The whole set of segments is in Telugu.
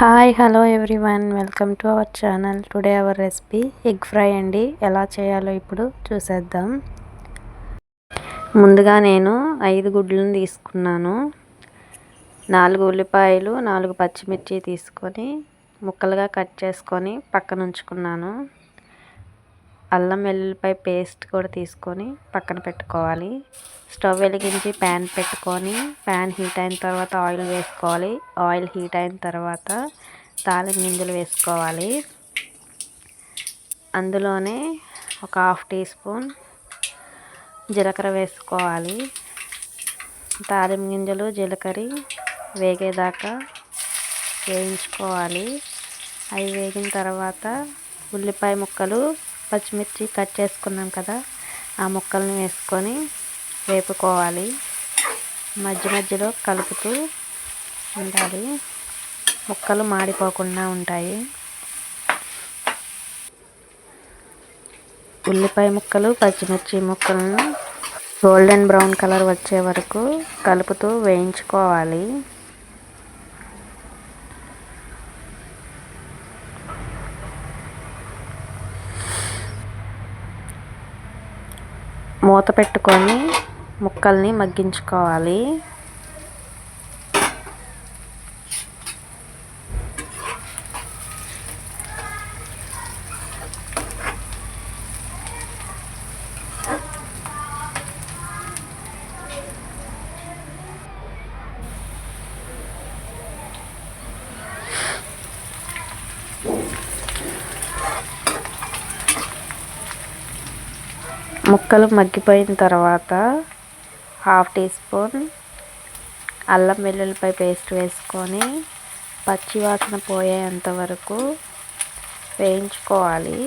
Hi hello everyone welcome to our channel today our recipe egg fry అండి. ఎలా చేయాలో ఇప్పుడు చూసేద్దాం. ముందుగా నేను ఐదు గుడ్లను తీసుకున్నాను. నాలుగు ఉల్లిపాయలు నాలుగు పచ్చిమిర్చి తీసుకొని ముక్కలుగా కట్ చేసుకొని పక్కన ఉంచుకున్నాను. అల్లం వెల్లుల్లిపాయ పేస్ట్ కూడా తీసుకొని పక్కన పెట్టుకోవాలి. స్టవ్ వెలిగించి ప్యాన్ పెట్టుకొని ప్యాన్ హీట్ అయిన తర్వాత ఆయిల్ వేసుకోవాలి. ఆయిల్ హీట్ అయిన తర్వాత తాలింపు గింజలు వేసుకోవాలి. అందులోనే ఒక హాఫ్ టీ స్పూన్ జీలకర్ర వేసుకోవాలి. తాలింపు గింజలు జీలకర్ర వేగేదాకా వేయించుకోవాలి. అవి వేగిన తర్వాత ఉల్లిపాయ ముక్కలు పచ్చిమిర్చి కట్ చేసుకున్నాం కదా ఆ ముక్కల్ని వేసుకొని వేపుకోవాలి. మధ్య మధ్యలో కలుపుతూ ఉండాలి. ముక్కలు మాడిపోకుండా ఉంటాయి. ఉల్లిపాయ ముక్కలు పచ్చిమిర్చి ముక్కలను గోల్డెన్ బ్రౌన్ కలర్ వచ్చే వరకు కలుపుతూ వేయించుకోవాలి. మూత పెట్టుకొని ముక్కల్ని మగ్గించుకోవాలి. ముక్కలు మగ్గిపోయిన తర్వాత హాఫ్ టీ స్పూన్ అల్లం వెల్లుల్లిపాయ పేస్ట్ వేసుకొని పచ్చివాసన పోయేంత వరకు వేయించుకోవాలి.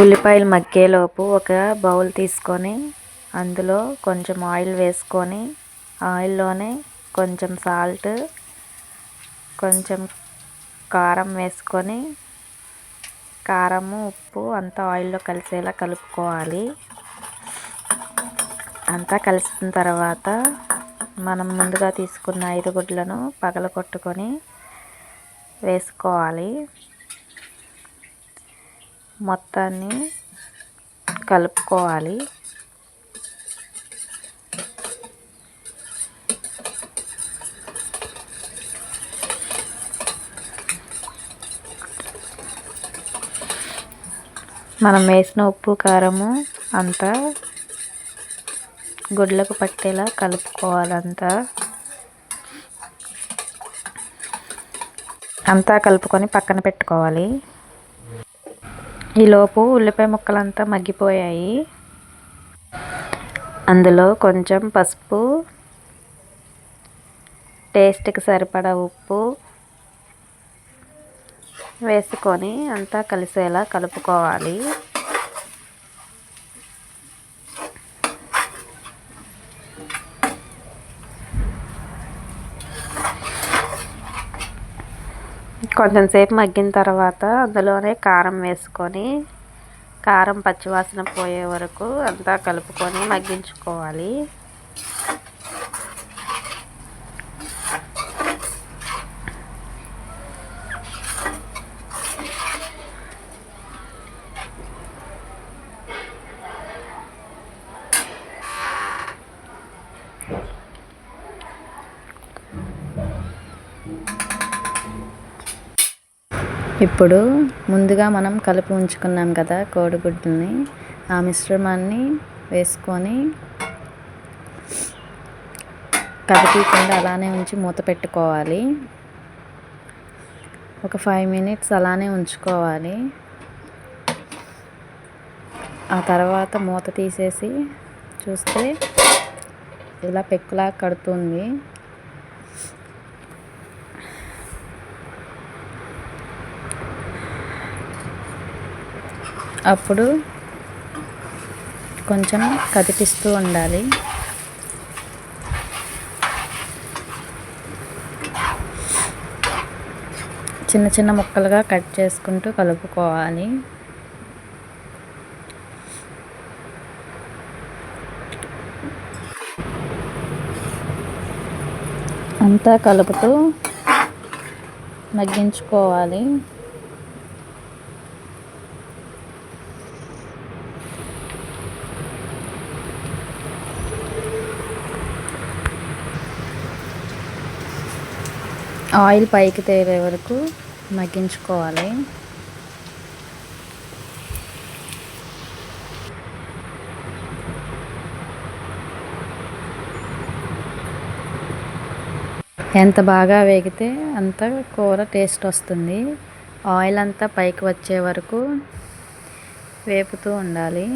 ఉల్లిపాయలు మగ్గేలోపు ఒక బౌల్ తీసుకొని అందులో కొంచెం ఆయిల్ వేసుకొని ఆయిల్లోనే కొంచెం సాల్ట్ కొంచెం కారం వేసుకొని కారము ఉప్పు అంతా ఆయిల్లో కలిసేలా కలుపుకోవాలి. అంతా కలిసిన తర్వాత మనం ముందుగా తీసుకున్న ఐదు గుడ్లను పగలగొట్టుకొని వేసుకోవాలి. మొత్తాన్ని కలుపుకోవాలి. మనం వేసిన ఉప్పు కారము అంతా గుడ్లకు పట్టేలా కలుపుకోవాలంతా. అంతా కలుపుకొని పక్కన పెట్టుకోవాలి. ఈలోపు ఉల్లిపాయ ముక్కలంతా మగ్గిపోయాయి. అందులో కొంచెం పసుపు టేస్ట్కి సరిపడా ఉప్పు వేసుకొని అంతా కలిసేలా కలుపుకోవాలి. కొంచెం సేపు మగ్గిన తర్వాత అందులోనే కారం వేసుకొని కారం పచ్చివాసన పోయే వరకు అంతా కలుపుకొని మగ్గించుకోవాలి. ఇప్పుడు ముందుగా మనం కలిపి ఉంచుకున్నాం కదా కోడిగుడ్డుని ఆ మిశ్రమాన్ని వేసుకొని కదిపీకుండా అలానే ఉంచి మూత పెట్టుకోవాలి. ఒక ఫైవ్ మినిట్స్ అలానే ఉంచుకోవాలి. ఆ తర్వాత మూత తీసేసి చూస్తే ఇలా పెక్కులా కడుతుంది. అప్పుడు కొంచెం కదిపిస్తూ ఉండాలి. చిన్న చిన్న ముక్కలుగా కట్ చేసుకుంటూ కలుపుకోవాలి. అంతా కలుపుతూ మగ్గించుకోవాలి. ఆయిల్ పైకి తేలే వరకు మగ్గించుకోవాలి. ఎంత బాగా వేగితే అంత కూర టేస్ట్ వస్తుంది. ఆయిల్ అంతా పైకి వచ్చే వరకు వేపుతూ ఉండాలి.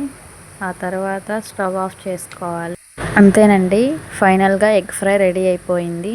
ఆ తర్వాత స్టవ్ ఆఫ్ చేసుకోవాలి. అంతేనండి ఫైనల్గా ఎగ్ ఫ్రై రెడీ అయిపోయింది.